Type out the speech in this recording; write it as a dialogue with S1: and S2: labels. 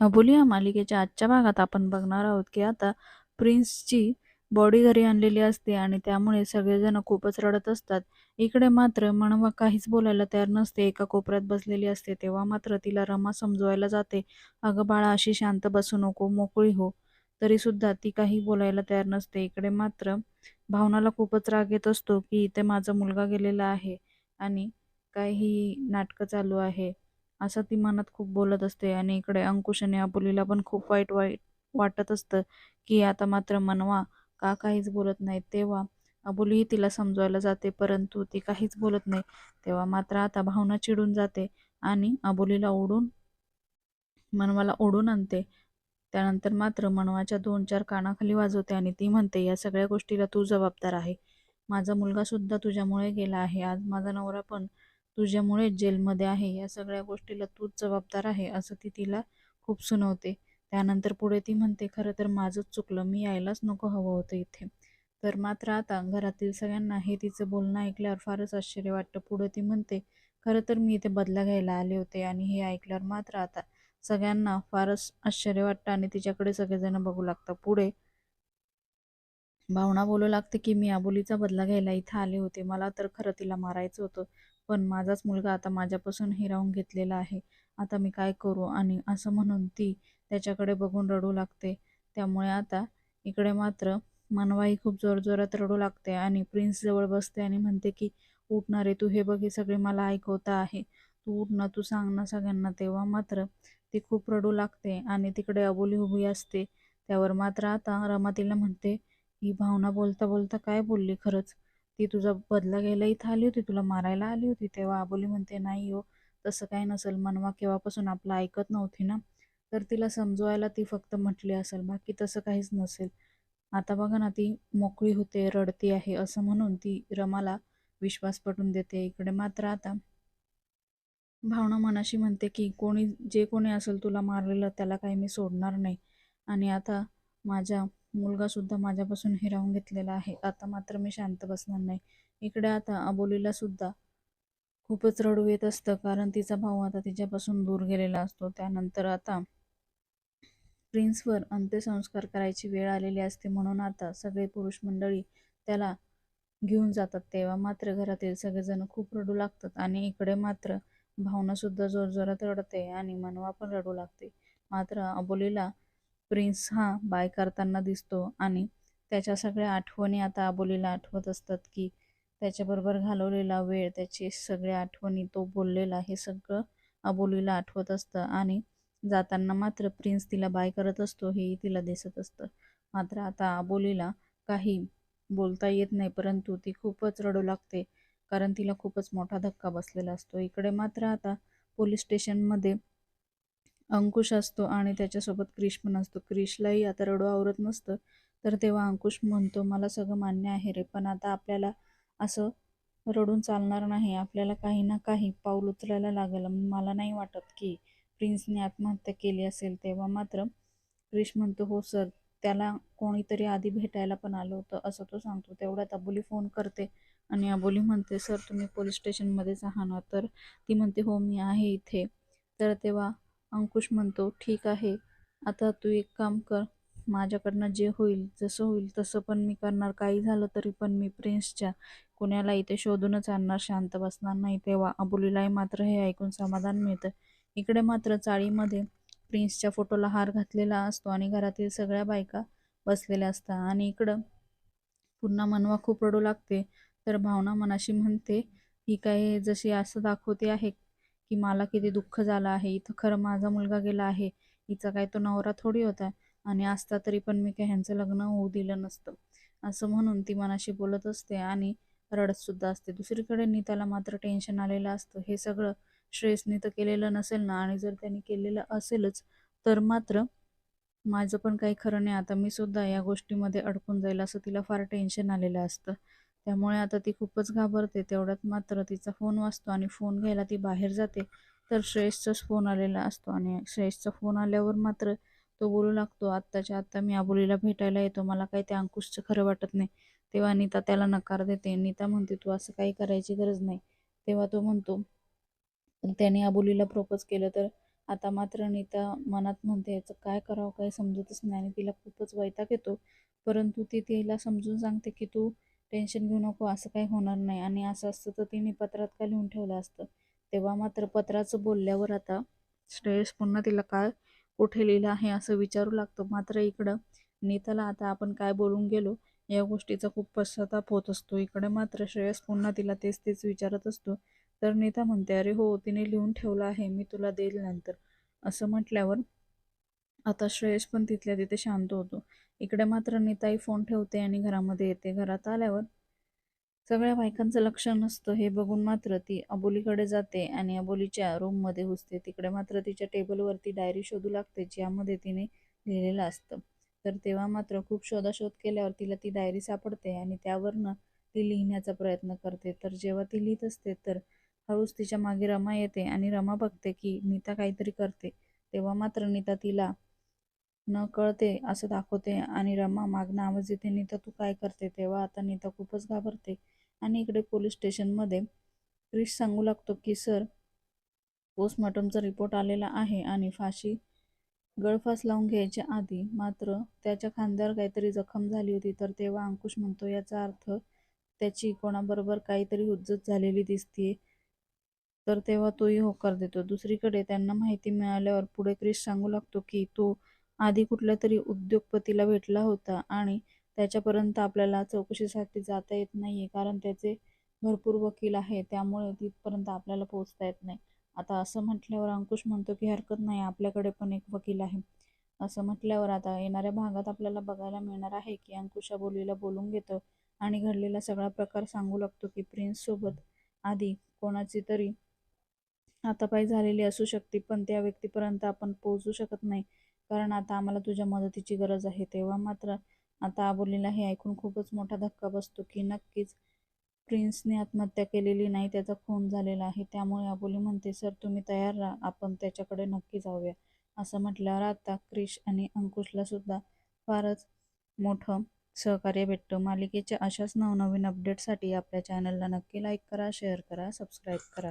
S1: अबोली मालिकेच्या आजच्या भागात आपण बघणार आहोत की आता प्रिन्सची बॉडी घरी आणलेली असते आणि त्यामुळे सगळेजण खूपच रडत असतात. इकडे मात्र मनवा काहीच बोलायला तयार नसते. एका कोपऱ्यात बसलेली असते. तेव्हा मात्र तिला रमा समजवायला जाते. अगं बाळा अशी शांत बसू नको मोकळी हो. तरी सुद्धा ती काही बोलायला तयार नसते. इकडे मात्र भावनाला खूपच राग येत असतो की इथे माझा मुलगा गेलेला आहे आणि काही नाटकं चालू आहे. असं ती मनात खूप बोलत असते आणि इकडे अंकुश आणि अबोलीला पण खूप वाईट वाईट वाटत असतं की आता मात्र मनवा का काहीच बोलत नाही तेव्हा अबोलीही तिला समजवायला जाते परंतु ती काहीच बोलत नाही. तेव्हा मात्र आता भावना चिडून जाते आणि अबोलीला ओढून मनवाला ओढून आणते. त्यानंतर मात्र मनवाच्या दोन चार कानाखाली वाजवते आणि ती म्हणते या सगळ्या गोष्टीला तू जबाबदार आहे. माझा मुलगा सुद्धा तुझ्यामुळे गेला आहे. आज माझा नवरा पण तुझ्यामुळे जेलमध्ये आहे या सगळ्या गोष्टीला तूच जबाबदार आहे असं ती तिला खूप सुनवते. त्यानंतर पुढे ती म्हणते खरं तर माझंच चुकलं मी यायलाच नको हवं होतं इथे. तर मात्र आता घरातील सगळ्यांना हे तिचं बोलणं ऐकल्यावर फारच आश्चर्य वाटतं. पुढे ती म्हणते खरं तर मी इथे बदला घ्यायला आले होते आणि हे ऐकल्यावर मात्र आता सगळ्यांना फारच आश्चर्य वाटतं आणि तिच्याकडे सगळेजण बघू लागतात. पुढे भावना बोलू लागते की मी आबोलीचा बदला घ्यायला इथं आले होते. मला तर खरं तिला मारायचं होतं. पण माझाच मुलगा आता माझ्यापासून हिरावून घेतलेला आहे. आता मी काय करू? आणि असं म्हणून ती त्याच्याकडे बघून रडू लागते. त्यामुळे आता इकडे मात्र मनवाही खूप जोरजोरात रडू लागते आणि प्रिन्स जवळ बसते आणि म्हणते की उठणार आहे तू हे बघ हे सगळे मला ऐकवता आहे. तू उठ ना तू सांग ना सगळ्यांना. तेव्हा मात्र ती खूप रडू लागते आणि तिकडे अबोली उभी असते. त्यावर मात्र आता रमा तिला म्हणते ही भावना बोलता बोलता काय बोलली खरंच? ती तुझा बदला घ्यायला इथं आली होती तुला मारायला आली होती तेव्हा आबोली म्हणते नाही हो तसं काही नसेल मनवा केव्हापासून आपलं ऐकत नव्हती ना तर तिला समजवायला ती फक्त म्हटली असेल बाकी तसं काहीच नसेल. आता बघा ना ती मोकळी होते रडती आहे असं म्हणून ती रमाला विश्वास पटून देते इकडे. मात्र आता भावना मनाशी म्हणते की कोणी जे कोणी असेल तुला मारलेलं त्याला काही मी सोडणार नाही. आणि आता माझ्या मुलगासुद्धा माझ्यापासून हिरावून घेतलेला आहे. आता मात्र मी शांत बसणार नाही. इकडे आता अबोलीला सुद्धा खूपच रडू येत असतं. कारण तिचा भाऊ आता तिच्यापासून दूर गेलेला असतो. त्यानंतर आता प्रिन्सवर अंत्यसंस्कार करायची वेळ आलेली असते. म्हणून आता सगळे पुरुष मंडळी त्याला घेऊन जातात. तेव्हा मात्र घरातील सगळेजण खूप रडू लागतात. आणि इकडे मात्र भावनासुद्धा जोरजोरात रडते आणि मनवा पण रडू लागते. मात्र अबोलीला प्रिन्स हा बाय करताना दिसतो आणि त्याच्या सगळ्या आठवणी आता अबोलीला आठवत असतात की त्याच्याबरोबर घालवलेला वेळ त्याची सगळ्या आठवणी तो बोललेला हे सगळं अबोलीला आठवत असतं आणि जाताना मात्र प्रिन्स तिला बाय करत असतो हेही तिला दिसत असतं. मात्र आता अबोलीला काही बोलता येत नाही परंतु ती खूपच रडू लागते कारण तिला खूपच मोठा धक्का बसलेला असतो. इकडे मात्र आता पोलीस स्टेशनमध्ये अंकुश असतो आणि त्याच्यासोबत क्रिश पण असतो. क्रिशलाही आता रडू आवरत नसतं. तर तेव्हा अंकुश म्हणतो मला सगळं मान्य आहे रे पण आता आपल्याला असं रडून चालणार नाही. आपल्याला काही ना काही पाऊल उचलायला लागेल. मला नाही वाटत की प्रिन्सने आत्महत्या केली असेल. तेव्हा मात्र क्रिश म्हणतो हो सर त्याला कोणीतरी आधी भेटायला पण आलं होतं असं तो सांगतो. तेवढ्यात अबोली फोन करते आणि अबोली म्हणते सर तुम्ही पोलीस स्टेशनमध्येच आहात ना. तर ती म्हणते हो मी आहे इथे. तर तेव्हा अंकुश म्हणतो ठीक आहे. आता तू एक काम कर. माझ्याकडनं जे होईल जसं होईल तसं पण मी करणार. काही झालं तरी पण मी प्रिन्सच्या कुण्याला इथे शोधूनच आणणार. शांत बसणार नाही तेव्हा अबोलीलाही मात्र हे ऐकून समाधान मिळतं. इकडे मात्र चाळीमध्ये प्रिन्सच्या फोटोला हार घातलेला असतो आणि घरातील सगळ्या बायका बसलेल्या असतात. आणि इकडं पुन्हा मनवा खूप रडू लागते. तर भावना मनाशी म्हणते ही काय जशी असं दाखवते आहे की मला किती दुःख झालं आहे इथं खरं माझा मुलगा गेला आहे हिचा काय तो नवरा थोडी होता आणि असता तरी पण मी काय ह्यांचं लग्न होऊ दिलं नसतं. असं म्हणून ती मनाशी बोलत असते आणि रडतसुद्धा असते. दुसरीकडे नीताला मात्र टेन्शन आलेलं असतं. हे सगळं श्रेयसने तर केलेलं नसेल ना आणि जर त्यांनी केलेलं असेलच तर मात्र माझं पण काही खरं नाही. आता मी सुद्धा या गोष्टीमध्ये अडकून जाईल असं तिला फार टेन्शन आलेलं असतं. त्यामुळे आता ती खूपच घाबरते. तेवढ्यात मात्र तिचा फोन वाजतो आणि फोन घ्यायला ती बाहेर जाते. तर श्रेयसचाच फोन आलेला असतो आणि श्रेयसचा फोन आल्यावर मात्र तो बोलू लागतो आत्ताच्या आत्ता मी आबोलीला भेटायला येतो. मला काही ते अंकुशचं खरं वाटत नाही. तेव्हा नीता त्याला नकार देते. नीता म्हणते तू असं काही करायची गरज नाही. तेव्हा तो म्हणतो त्याने आबोलीला प्रपोज केलं तर आता मात्र नीता मनात म्हणते याचं काय करावं काय समजतच नाही. आणि तिला खूपच वैताग येतो. परंतु ती तिला समजून सांगते की तू टेन्शन घेऊ नको असं काही होणार नाही. आणि असं असतं तर तिने पत्रात का लिहून ठेवलं असतं? तेव्हा मात्र पत्राचं बोलल्यावर आता श्रेयस पुन्हा तिला काय कुठे लिहिलं आहे असं विचारू लागतो. मात्र इकडं नीताला आता आपण काय बोलून गेलो या गोष्टीचा खूप पश्चाताप होत असतो. इकडे मात्र श्रेयस पुन्हा तिला तेच तेच विचारत असतो. तर नीता म्हणते अरे हो तिने लिहून ठेवलं आहे मी तुला देईल नंतर. असं म्हटल्यावर आता श्रेयस पण तिथल्या तिथे शांत होतो. इकडे मात्र नीताई फोन ठेवते आणि घरामध्ये येते. घरात आल्यावर सगळ्या बायकांचं लक्ष नसतं. हे बघून मात्र ती अबोलीकडे जाते आणि अबोलीच्या रूममध्ये घुसते. तिकडे मात्र तिच्या टेबलवरती डायरी शोधू लागते ज्यामध्ये तिने लिहिलेलं असतं. तर तेव्हा मात्र खूप शोधाशोध केल्यावर तिला ती डायरी सापडते आणि त्यावरनं ती लिहिण्याचा प्रयत्न करते. तर जेव्हा ती लिहित असते तर हळूच तिच्यामागे रमा येते आणि रमा बघते की नीता काहीतरी करते. तेव्हा मात्र नीता तिला न कळते असं दाखवते आणि रमा मागणं आवाज येते नीता तू काय करते तेव्हा? आता नीता खूपच घाबरते. आणि इकडे पोलीस स्टेशनमध्ये क्रिश सांगू लागतो की सर पोस्टमॉर्टमचा रिपोर्ट आलेला आहे आणि फाशी गळफास लावून घ्यायच्या आधी मात्र त्याच्या खांद्यावर काहीतरी जखम झाली होती. तर तेव्हा अंकुश म्हणतो याचा अर्थ त्याची कोणाबरोबर काहीतरी हुज्जत झालेली दिसतीये. तर तेव्हा तोही होकार देतो. दुसरीकडे त्यांना माहिती मिळाल्यावर पुढे क्रिश सांगू लागतो की तो आधी कुठल्या तरी उद्योगपतीला भेटला होता आणि त्याच्यापर्यंत आपल्याला चौकशीसाठी जाता येत नाही आहे कारण त्याचे भरपूर वकील आहे त्यामुळे तिथपर्यंत आपल्याला पोहोचता येत नाही. आता असं म्हटल्यावर अंकुश म्हणतो की हरकत नाही आपल्याकडे पण एक वकील आहे. असं म्हटल्यावर आता येणाऱ्या भागात आपल्याला बघायला मिळणार आहे की अंकुशा बोलीला बोलून घेतो आणि घडलेला सगळा प्रकार सांगू लागतो की प्रिन्ससोबत आधी कोणाची तरी हातापाई झालेली असू शकते पण त्या व्यक्तीपर्यंत आपण पोहोचू शकत नाही. कारण आता आम्हाला तुझ्या मदतीची गरज आहे. तेव्हा मात्र आता आबोलीला हे ऐकून खूपच मोठा धक्का बसतो की नक्कीच प्रिन्सने आत्महत्या केलेली नाही त्याचा खून झालेला आहे. त्यामुळे आबोली म्हणते सर तुम्ही तयार राहा. आपण त्याच्याकडे नक्की जाऊया. असं म्हटल्यावर आता क्रिश आणि अंकुशला सुद्धा फारच मोठं सहकार्य भेटतं. मालिकेच्या अशाच नवनवीन अपडेटसाठी आपल्या चॅनलला नक्की लाईक करा शेअर करा सबस्क्राईब करा.